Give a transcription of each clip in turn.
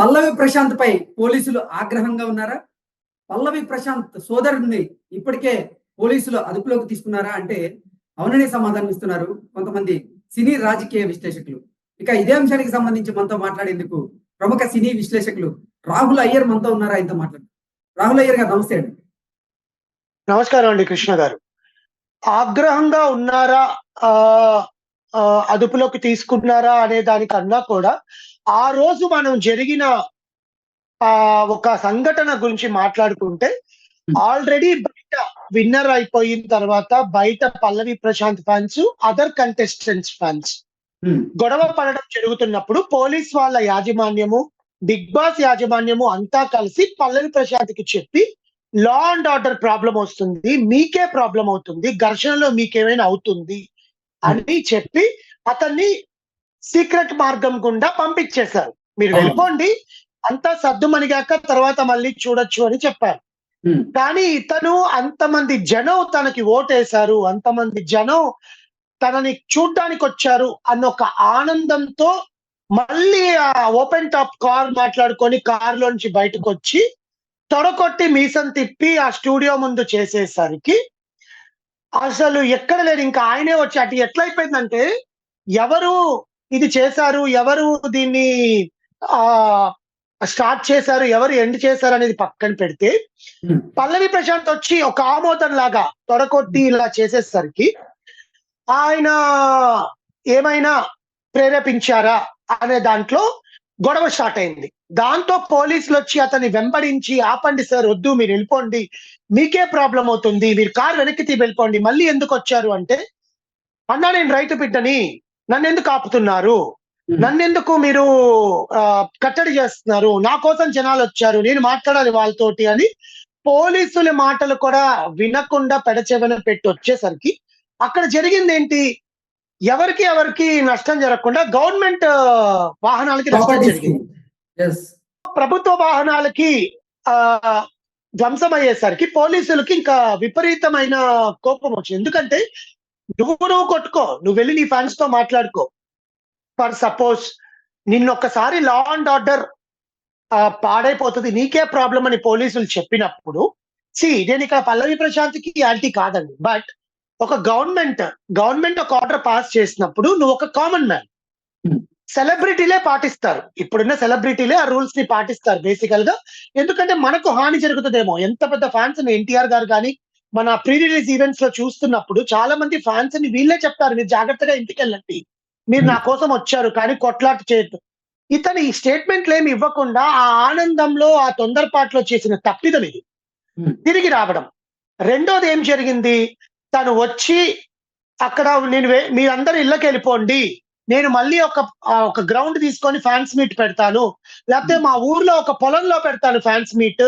పల్లవి ప్రశాంత్ పై పోలీసులు ఆగ్రహంగా ఉన్నారా? పల్లవి ప్రశాంత్ సోదరుడిని ఇప్పటికే పోలీసులు అదుపులోకి తీసుకున్నారా? అంటే అవుననే సమాధానం ఇస్తున్నారు కొంతమంది సినీ రాజకీయ విశ్లేషకులు. ఇక ఇదే అంశానికి సంబంధించి మనతో మాట్లాడేందుకు ప్రముఖ సినీ విశ్లేషకులు రాహుల్ అయ్యర్ మనతో ఉన్నారా? ఆయనతో మాట్లాడు. రాహుల్ అయ్యర్ గారు నమస్తే అండి. నమస్కారం అండి కృష్ణ గారు. ఆగ్రహంగా ఉన్నారా? ఆ, అదుపులోకి తీసుకున్నారా అనే దానికన్నా కూడా ఆ రోజు మనం జరిగిన ఆ ఒక సంఘటన గురించి మాట్లాడుకుంటే ఆల్రెడీ బయట విన్నర్ అయిపోయిన తర్వాత బయట Pallavi Prashanth fans other contestants fans గొడవ పడడం జరుగుతున్నప్పుడు పోలీస్ వాళ్ళ యాజమాన్యము బిగ్ బాస్ యాజమాన్యము అంతా కలిసి పల్లవి ప్రశాంత్కి చెప్పి లా అండ్ ఆర్డర్ ప్రాబ్లం వస్తుంది మీకే ప్రాబ్లం అవుతుంది ఘర్షణలో మీకేమైనా అవుతుంది అని చెప్పి అతన్ని సీక్రెట్ మార్గం గుండా పంపించేశారు. మీరు. వెళ్ళిపోండి. అంతా సర్దుమణిగాక తర్వాత మళ్ళీ చూడొచ్చు అని చెప్పారు. కానీ ఇతను అంతమంది జనం తనకి ఓటేశారు. అంతమంది జనం తనని చూడ్డానికి వచ్చారు అన్న ఒక ఆనందంతో మళ్ళీ ఆ ఓపెన్ టాప్ కార్ మాట్లాడుకొని కార్ లోంచి బయటకు వచ్చి తొడకొట్టి మీసం తిప్పి ఆ స్టూడియో ముందు చేసేసరికి అసలు ఎక్కడ లేడు ఇంకా ఆయనే వచ్చి అటు ఎట్లయిపోయిందంటే ఎవరు ఇది చేశారు ఎవరు దీన్ని ఆ స్టార్ట్ చేశారు ఎవరు ఎండ్ చేశారు అనేది పక్కన పెడితే ఉమ్, పల్లవి ప్రశాంత్ వచ్చి ఒక ఆమోదం లాగా తొడకొట్టి ఇలా చేసేసరికి ఆయన ఏమైనా ప్రేరేపించారా అనే దాంట్లో గొడవ స్టార్ట్ అయింది. దాంతో పోలీసులు వచ్చి అతన్ని వెంబడించి ఆపండి సార్ వద్దు మీరు వెళ్ళిపోండి. మీకే ప్రాబ్లం అవుతుంది. మీరు కారు వెనక్కి తీ వెళ్ళిపోండి. మళ్ళీ ఎందుకు వచ్చారు? అంటే అన్నా నేను రైతు బిడ్డని. నన్ను ఎందుకు ఆపుతున్నారు? నన్నెందుకు మీరు కట్టడి చేస్తున్నారు? నా కోసం జనాలు వచ్చారు. నేను మాట్లాడాలి వాళ్ళతోటి అని పోలీసుల మాటలు కూడా వినకుండా పెడచెవన పెట్టి వచ్చేసరికి అక్కడ జరిగింది ఏంటి ఎవరికి ఎవరికి నష్టం జరగకుండా గవర్నమెంట్ వాహనాలకి నష్టం. జరిగింది. ప్రభుత్వ వాహనాలకి ఆ ధ్వంసం అయ్యేసరికి పోలీసులకి ఇంకా విపరీతమైన కోపం వచ్చింది. ఎందుకంటే నువ్వు నువ్వు కొట్టుకో నువ్వు వెళ్ళి నీ ఫ్యాన్స్తో మాట్లాడుకో. ఫర్ సపోజ్ నిన్నొక్కసారి లా అండ్ ఆర్డర్ పాడైపోతుంది నీకే ప్రాబ్లం అని పోలీసులు చెప్పినప్పుడు సి నేను ఇక్కడ పల్లవి ప్రశాంత్కి యాంటీ కాదండి. బట్ ఒక గవర్నమెంట్ గవర్నమెంట్ ఒక ఆర్డర్ పాస్ చేసినప్పుడు నువ్వు ఒక కామన్ మ్యాన్. సెలబ్రిటీలే పాటిస్తారు. ఇప్పుడున్న సెలబ్రిటీలే ఆ రూల్స్ని పాటిస్తారు బేసికల్గా. ఎందుకంటే మనకు హాని జరుగుతుందేమో. ఎంత పెద్ద ఫ్యాన్స్ ఎన్టీఆర్ గారు కానీ మన ప్రీ రిలీజ్ ఈవెంట్స్లో చూస్తున్నప్పుడు చాలా మంది ఫ్యాన్స్ని వీళ్ళే చెప్తారు మీరు జాగ్రత్తగా ఇంటికి వెళ్ళండి మీరు నా కోసం వచ్చారు కానీ కొట్లాట చేయొద్దు. ఇతను ఈ స్టేట్మెంట్లు ఏమి ఇవ్వకుండా ఆ ఆనందంలో ఆ తొందరపాట్లో చేసిన తప్పిదం ఇది. Hmm. తిరిగి రావడం. రెండోది ఏం జరిగింది? తను వచ్చి అక్కడ నేను మీరందరూ ఇళ్ళకి వెళ్ళిపోండి నేను మళ్ళీ ఒక ఒక గ్రౌండ్ తీసుకొని ఫ్యాన్స్ మీట్ పెడతాను. లేకపోతే మా ఊర్లో ఒక పొలంలో పెడతాను ఫ్యాన్స్ మీట్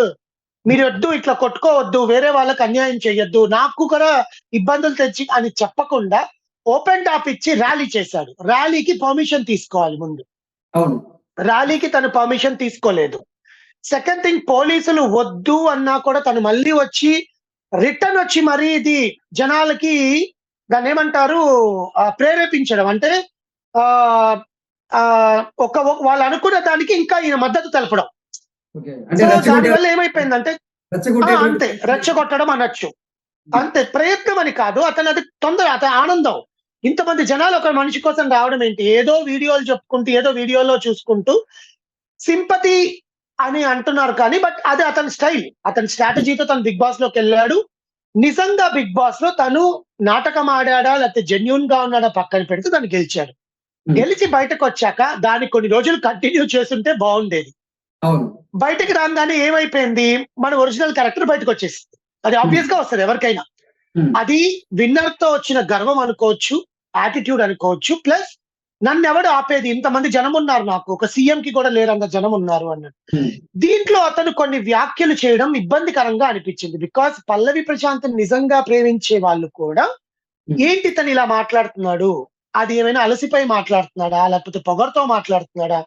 మీరు వద్దు ఇట్లా కొట్టుకోవద్దు వేరే వాళ్ళకి అన్యాయం చేయొద్దు నాకు కూడా ఇబ్బందులు తెచ్చి అని చెప్పకుండా ఓపెన్ టాప్ ఇచ్చి ర్యాలీ చేశాడు. ర్యాలీకి పర్మిషన్ తీసుకోవాలి ముందు. అవును. ర్యాలీకి తను పర్మిషన్ తీసుకోలేదు. సెకండ్ థింగ్ పోలీసులు వద్దు అన్నా కూడా తను మళ్ళీ వచ్చి రిటర్న్ వచ్చి మరి ఇది జనాలకి దాన్ని ఏమంటారు ప్రేరేపించడం. అంటే ఒక ఒక- వాళ్ళు అనుకున్న దానికి ఇంకా ఈయన మద్దతు తెలపడం. దానివల్ల ఏమైపోయిందంటే అంతే రెచ్చగొట్టడం అనొచ్చు. అంతే ప్రయత్నం అని కాదు అతను అది తొందర అతని ఆనందం. ఇంతమంది జనాలు ఒక మనిషి కోసం రావడం ఏంటి? ఏదో వీడియోలు చెప్పుకుంటూ ఏదో వీడియోలో చూసుకుంటూ సింపతి అని అంటున్నారు కానీ బట్ అది అతని స్టైల్. అతని స్ట్రాటజీతో తను బిగ్ బాస్లోకి వెళ్ళాడు. నిజంగా బిగ్ బాస్లో తను నాటకం ఆడాడా లేకపోతే జెన్యున్గా ఉన్నాడా పక్కన పెడితే తను గెలిచాడు. గెలిచి బయటకు వచ్చాక దాన్ని కొన్ని రోజులు కంటిన్యూ చేస్తుంటే బాగుండేది. బయటకు రాగానే ఏమైపోయింది? మన ఒరిజినల్ క్యారెక్టర్ బయటకు వచ్చేసింది అది ఆబ్వియస్గా వస్తుంది ఎవరికైనా. అది విన్నర్తో వచ్చిన గర్వం అనుకోవచ్చు యాటిట్యూడ్ అనుకోవచ్చు ప్లస్ నన్ను ఎవడు ఆపేది? ఇంతమంది జనం ఉన్నారు నాకు. ఒక సీఎం కి కూడా లేరంత జనం ఉన్నారు అన్నట్టు దీంట్లో అతను కొన్ని వ్యాఖ్యలు చేయడం ఇబ్బందికరంగా అనిపించింది. బికాస్ పల్లవి ప్రశాంత్ నిజంగా ప్రేమించే వాళ్ళు కూడా ఏంటి తను ఇలా మాట్లాడుతున్నాడు? అది ఏమైనా అలసిపోయి మాట్లాడుతున్నాడా? లేకపోతే పొగరుతో మాట్లాడుతున్నాడా?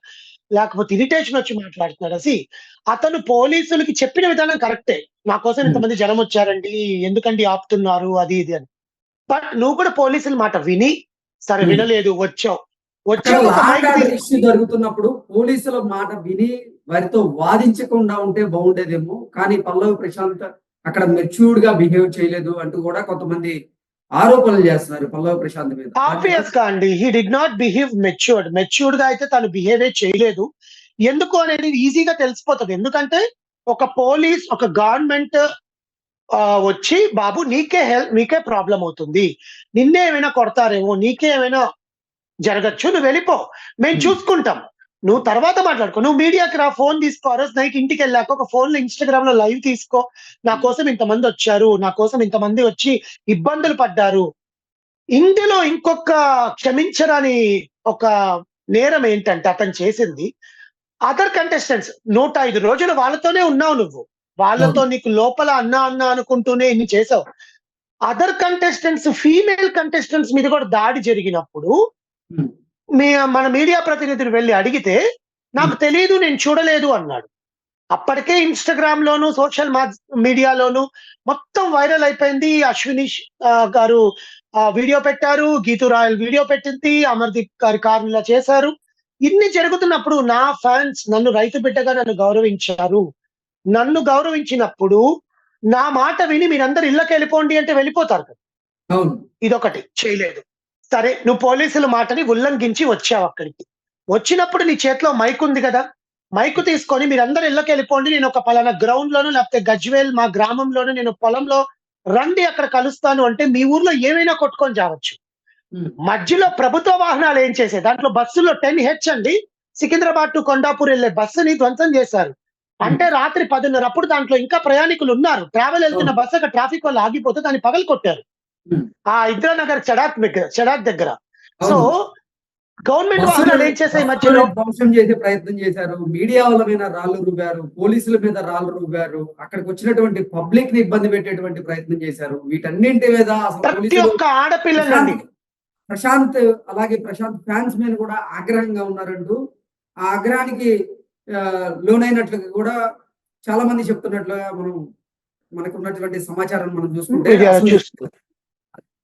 లేకపోతే ఇరిటేషన్ వచ్చి మాట్లాడుతున్నాడా? సి అతను పోలీసులకి చెప్పిన విధానం కరెక్టే. నా కోసం ఇంతమంది జనం వచ్చారండి ఎందుకండి ఆపుతున్నారు? అది ఇది అని. బట్ నువ్వు కూడా పోలీసుల మాట విని సరే Hmm. వినలేదు వచ్చావు. వచ్చి అక్కడ ఒక లా మైక్ అండ్ ఆర్డర్ తీసి- ఇష్యూ జరుగుతున్నప్పుడు పోలీసుల మాట విని వారితో వాదించకుండా ఉంటే బాగుండేదేమో. కానీ పల్లవి ప్రశాంత్ అక్కడ మెచ్యూర్డ్గా బిహేవ్ చేయలేదు అంటూ కూడా కొంతమంది ఆరోపణలు చేస్తున్నారు పల్లవి ప్రశాంత్ మీద. ఆబ్వియస్గా అండి. He did not behave matured మెచ్యూర్డ్గా అయితే తను బిహేవే చేయలేదు. ఎందుకు అనేది ఈజీగా తెలిసిపోతుంది. ఎందుకంటే ఒక పోలీస్ ఒక గవర్నమెంట్ వచ్చి బాబు నీకే హెల్ప్ నీకే ప్రాబ్లం అవుతుంది. నిన్నే ఏమైనా కొడతారేమో నీకే ఏమైనా జరగచ్చు నువ్వు వెళ్ళిపో. మేము. చూసుకుంటాం. నువ్వు తర్వాత మాట్లాడుకో. నువ్వు మీడియాకి రా ఫోన్ తీసుకో. ఆ రోజు నైట్ ఇంటికి వెళ్ళాక ఒక ఫోన్లో ఇన్స్టాగ్రామ్లో లైవ్ తీసుకో. నా కోసం ఇంతమంది వచ్చారు. నా కోసం ఇంతమంది వచ్చి ఇబ్బందులు పడ్డారు. ఇందులో ఇంకొక క్షమించరాని ఒక నేరం ఏంటంటే అతను చేసింది. అదర్ కంటెస్టెంట్స్ నూట ఐదు రోజులు వాళ్ళతోనే ఉన్నావు నువ్వు. వాళ్ళతో నీకు లోపల అన్నా అన్నా అనుకుంటూనే ఇన్ని చేసావు. అదర్ కంటెస్టెంట్స్ ఫీమేల్ కంటెస్టెంట్స్ మీద కూడా దాడి జరిగినప్పుడు. మీ మన మీడియా ప్రతినిధులు వెళ్ళి అడిగితే నాకు తెలియదు నేను చూడలేదు అన్నాడు. అప్పటికే ఇన్స్టాగ్రామ్ లోను సోషల్ మీడియాలోను మొత్తం వైరల్ అయిపోయింది. అశ్విని గారు వీడియో పెట్టారు. గీతు రాయల్ వీడియో పెట్టింది. అమర్దీప్ గారి కారు ఇలా చేశారు. ఇన్ని జరుగుతున్నప్పుడు నా ఫ్యాన్స్ నన్ను రైతు బిడ్డగా నన్ను గౌరవించారు. నన్ను గౌరవించినప్పుడు నా మాట విని మీరందరూ ఇళ్ళకి వెళ్ళిపోండి అంటే వెళ్ళిపోతారు కదా. అవును. ఇదొకటి. చేయలేదు. సరే నువ్వు పోలీసుల మాటని ఉల్లంఘించి వచ్చావు అక్కడికి. వచ్చినప్పుడు నీ చేతిలో మైక్ ఉంది కదా? మైక్ తీసుకొని మీరందరూ ఇళ్ళకి వెళ్ళిపోండి. నేను ఒక పలానా గ్రౌండ్ లోను లేకపోతే గజ్వేల్ మా గ్రామంలోను నేను పొలంలో రండి అక్కడ కలుస్తాను అంటే మీ ఊర్లో ఏమైనా కొట్టుకొని జావచ్చు Hmm. మధ్యలో ప్రభుత్వ వాహనాలు ఏం చేసే దాంట్లో బస్సులో టెన్ హెచ్ అండి. సికింద్రాబాద్ టు కొండాపూర్ వెళ్ళే బస్సుని ధ్వంసం చేశారు. అంటే రాత్రి పదిన్నర అప్పుడు దాంట్లో ఇంకా ప్రయాణికులు ఉన్నారు. ట్రావెల్ వెళ్తున్న. బస్సు అక్కడ ట్రాఫిక్ వల్ల ఆగిపోతే దాన్ని పగలు కొట్టారు. ఆ ఇందిరానగర్ చడాక్ దగ్గర చడాక్ దగ్గర. సో. గవర్నమెంట్ వాహనాలు ఏం చేశాయి మధ్యలో? ధ్వంసం చేసే ప్రయత్నం చేశారు. మీడియా వాళ్ళ మీద రాళ్ళు రువ్వారు పోలీసుల మీద రాళ్ళు రువ్వారు అక్కడికి వచ్చినటువంటి పబ్లిక్ని ఇబ్బంది పెట్టేటువంటి ప్రయత్నం చేశారు. వీటన్నింటి మీద ప్రతి పోలీసులు ఒక్క ఆడపిల్లలండి ప్రశాంత్ అలాగే ప్రశాంత్ ఫ్యాన్స్ మీద కూడా ఆగ్రహంగా ఉన్నారంటూ ఆ ఆగ్రహానికి ఆ, లోనైనట్లుగా కూడా చాలా మంది చెప్తున్నట్లుగా మనం మనకు ఉన్నటువంటి సమాచారం మనం చూసుకుంటే.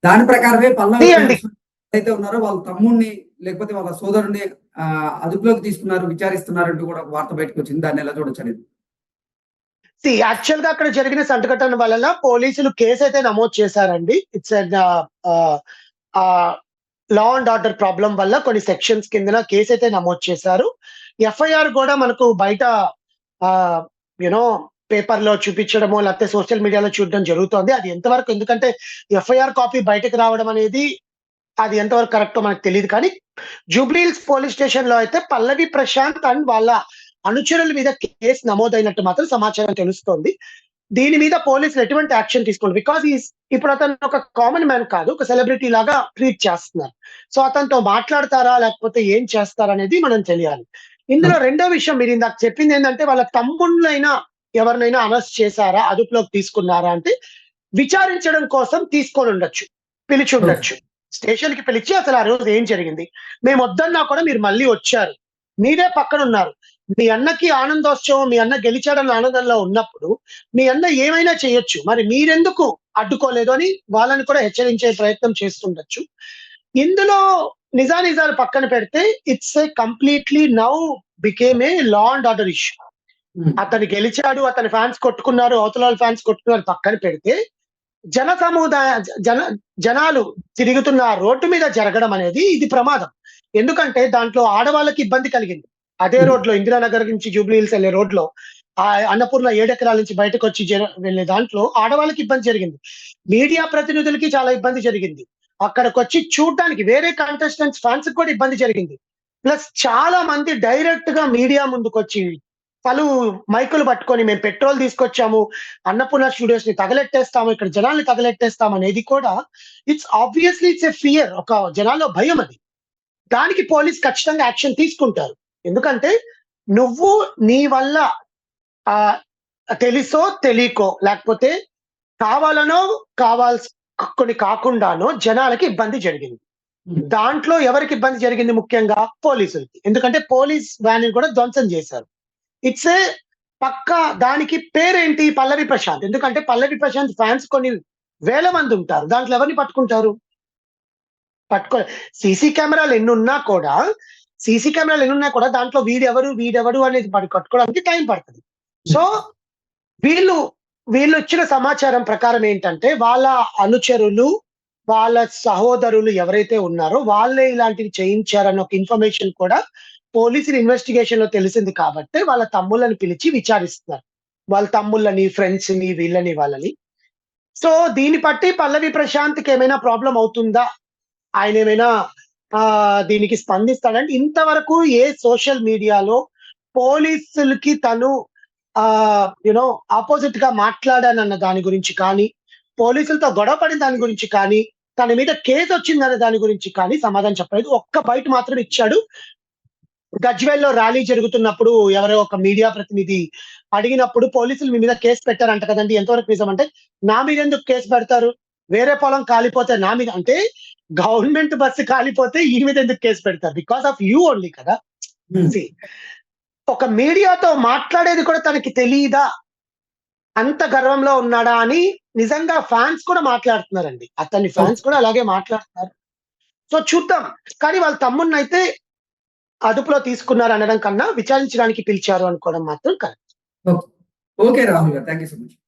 దాని ప్రకారమే పల్లవి. అయితే ఉన్నారో వాళ్ళ తమ్ముడిని లేకపోతే వాళ్ళ సోదరుడిని అదుపులోకి తీసుకున్నారు విచారిస్తున్నారంటూ కూడా వార్త బయటకు వచ్చింది. దాన్ని ఎలా చూడొచ్చు యాక్చువల్గా అక్కడ జరిగిన సంఘటన వలన పోలీసులు కేసు అయితే నమోదు చేశారండి. It's law and order problem వల్ల కొన్ని సెక్షన్స్ కింద కేసు అయితే నమోదు చేశారు. ఎఫ్ఐఆర్ కూడా మనకు బయట యునో పేపర్లో చూపించడమో లేకపోతే సోషల్ మీడియాలో చూడడం జరుగుతోంది. అది ఎంతవరకు? ఎందుకంటే ఎఫ్ఐఆర్ కాపీ బయటకు రావడం అనేది అది ఎంతవరకు కరెక్టో మనకు తెలియదు కానీ జూబ్లీహిల్స్ పోలీస్ స్టేషన్లో అయితే పల్లవి ప్రశాంత్ అండ్ వాళ్ళ అనుచరుల మీద కేసు నమోదైనట్టు మాత్రం సమాచారం తెలుస్తోంది. దీని మీద పోలీసులు ఎటువంటి యాక్షన్ తీసుకోండి బికాజ్ ఈ ఇప్పుడు అతను ఒక కామన్ మ్యాన్ కాదు ఒక సెలబ్రిటీ లాగా ట్రీట్ చేస్తున్నారు. సో అతనితో మాట్లాడతారా లేకపోతే ఏం చేస్తారా అనేది మనం తెలియాలి. ఇందులో రెండో విషయం మీరు ఇందాక చెప్పింది ఏంటంటే వాళ్ళ తమ్ముళ్ళైనా ఎవరినైనా అరెస్ట్ చేశారా అదుపులోకి తీసుకున్నారా అంటే విచారించడం కోసం తీసుకొని ఉండొచ్చు పిలిచి ఉండొచ్చు. స్టేషన్కి పిలిచి అసలు ఆ రోజు ఏం జరిగింది? మేము వద్దన్నా కూడా మీరు మళ్ళీ వచ్చారు. మీరే పక్కన ఉన్నారు మీ అన్నకి ఆనందోత్సవం మీ అన్న గెలిచాడన్న ఆనందంలో ఉన్నప్పుడు మీ అన్న ఏమైనా చేయొచ్చు. మరి మీరెందుకు అడ్డుకోలేదు అని వాళ్ళని కూడా హెచ్చరించే ప్రయత్నం చేస్తుండొచ్చు. ఇందులో నిజానిజాలు పక్కన పెడితే it's a completely now became a law and order issue అతను గెలిచాడు అతని ఫ్యాన్స్ కొట్టుకున్నారు అవతల ఫ్యాన్స్ కొట్టుకున్నారు పక్కన పెడితే జన సముదాయ జన జనాలు తిరుగుతున్న రోడ్డు మీద జరగడం అనేది ఇది ప్రమాదం. ఎందుకంటే దాంట్లో ఆడవాళ్ళకి ఇబ్బంది కలిగింది. అదే Hmm. రోడ్లో ఇందిరానగర్ నుంచి జూబ్లీ హిల్స్ వెళ్ళే రోడ్లో ఆ అన్నపూర్ణ ఏడెకరాల నుంచి బయటకు వచ్చి వెళ్ళే దాంట్లో ఆడవాళ్ళకి ఇబ్బంది జరిగింది. మీడియా ప్రతినిధులకి చాలా ఇబ్బంది జరిగింది. అక్కడికి వచ్చి చూడడానికి వేరే కంటెస్టెంట్స్ ఫ్యాన్స్ కూడా ఇబ్బంది జరిగింది. ప్లస్ చాలా మంది డైరెక్ట్గా మీడియా ముందుకు వచ్చి పలు మైకులు పట్టుకొని మేము పెట్రోల్ తీసుకొచ్చాము అన్నపూర్ణ స్టూడియోస్ని తగలెట్టేస్తాము ఇక్కడ జనాల్ని తగలెట్టేస్తాం అనేది కూడా it's obviously it's a fear ఒక జనాల్లో భయం అది. దానికి పోలీస్ ఖచ్చితంగా యాక్షన్ తీసుకుంటారు. ఎందుకంటే నువ్వు నీ వల్ల ఆ తెలుసో తెలియకో లేకపోతే కావాలనో కావాల్సి కొన్ని కాకుండానో జనాలకి ఇబ్బంది జరిగింది. దాంట్లో ఎవరికి ఇబ్బంది జరిగింది ముఖ్యంగా పోలీసులకి. ఎందుకంటే పోలీస్ వ్యాన్ కూడా ధ్వంసం చేశారు. ఇట్స్ ఏ పక్క దానికి పేరేంటి? పల్లవి ప్రశాంత్. ఎందుకంటే పల్లవి ప్రశాంత్ ఫ్యాన్స్ కొన్ని వేల మంది ఉంటారు. దాంట్లో ఎవరిని పట్టుకుంటారు? పట్టుకో సీసీ కెమెరాలు ఎన్ని ఉన్నా కూడా సీసీ కెమెరాలు ఎన్ని ఉన్నా కూడా దాంట్లో వీడెవరు వీడెవరు అనేది పడి కట్టుకోవడానికి టైం పడుతుంది. సో వీళ్ళు వీళ్ళు ఇచ్చిన సమాచారం ప్రకారం ఏంటంటే వాళ్ళ అనుచరులు వాళ్ళ సహోదరులు ఎవరైతే ఉన్నారో వాళ్ళే ఇలాంటివి చేయించారన్న ఒక ఇన్ఫర్మేషన్ కూడా పోలీసులు ఇన్వెస్టిగేషన్లో తెలిసింది కాబట్టి వాళ్ళ తమ్ముళ్ళని పిలిచి విచారిస్తున్నారు. వాళ్ళ తమ్ముళ్ళని ఫ్రెండ్స్ని వీళ్ళని వాళ్ళని. సో దీన్ని బట్టి పల్లవి ప్రశాంత్కి ఏమైనా ప్రాబ్లం అవుతుందా? ఆయన ఏమైనా ఆ దీనికి స్పందిస్తాడంటే ఇంతవరకు ఏ సోషల్ మీడియాలో పోలీసులకి తను ఆ యునో ఆపోజిట్గా మాట్లాడానన్న దాని గురించి కానీ పోలీసులతో గొడవ పడిన దాని గురించి కానీ తన మీద కేసు వచ్చిందనే దాని గురించి కానీ సమాధానం చెప్పలేదు. ఒక్క బయట మాత్రం ఇచ్చాడు. గజ్వేల్లో ర్యాలీ జరుగుతున్నప్పుడు ఎవరో ఒక మీడియా ప్రతినిధి అడిగినప్పుడు పోలీసులు మీ మీద కేసు పెట్టారంట కదండి. ఎంతవరకు నిజం అంటే నా మీద ఎందుకు కేసు పెడతారు? వేరే పొలం కాలిపోతే నా మీద అంటే గవర్నమెంట్ బస్సు కాలిపోతే ఈ మీద ఎందుకు కేసు పెడతారు? బికాస్ ఆఫ్ యూ ఓన్లీ కదా. See, ఒక మీడియాతో మాట్లాడేది కూడా తనకి తెలియదా అంత గర్వంలో ఉన్నాడా అని నిజంగా ఫ్యాన్స్ కూడా మాట్లాడుతున్నారండి. అతని ఫ్యాన్స్ కూడా అలాగే మాట్లాడుతున్నారు. సో చూద్దాం. కానీ వాళ్ళ తమ్ముడిని అయితే అదుపులో తీసుకున్నారు అనడం కన్నా విచారించడానికి పిలిచారు అనుకోవడం మాత్రం కరెక్ట్. ఓకే. రాహుల్ గారు. Thank you so much.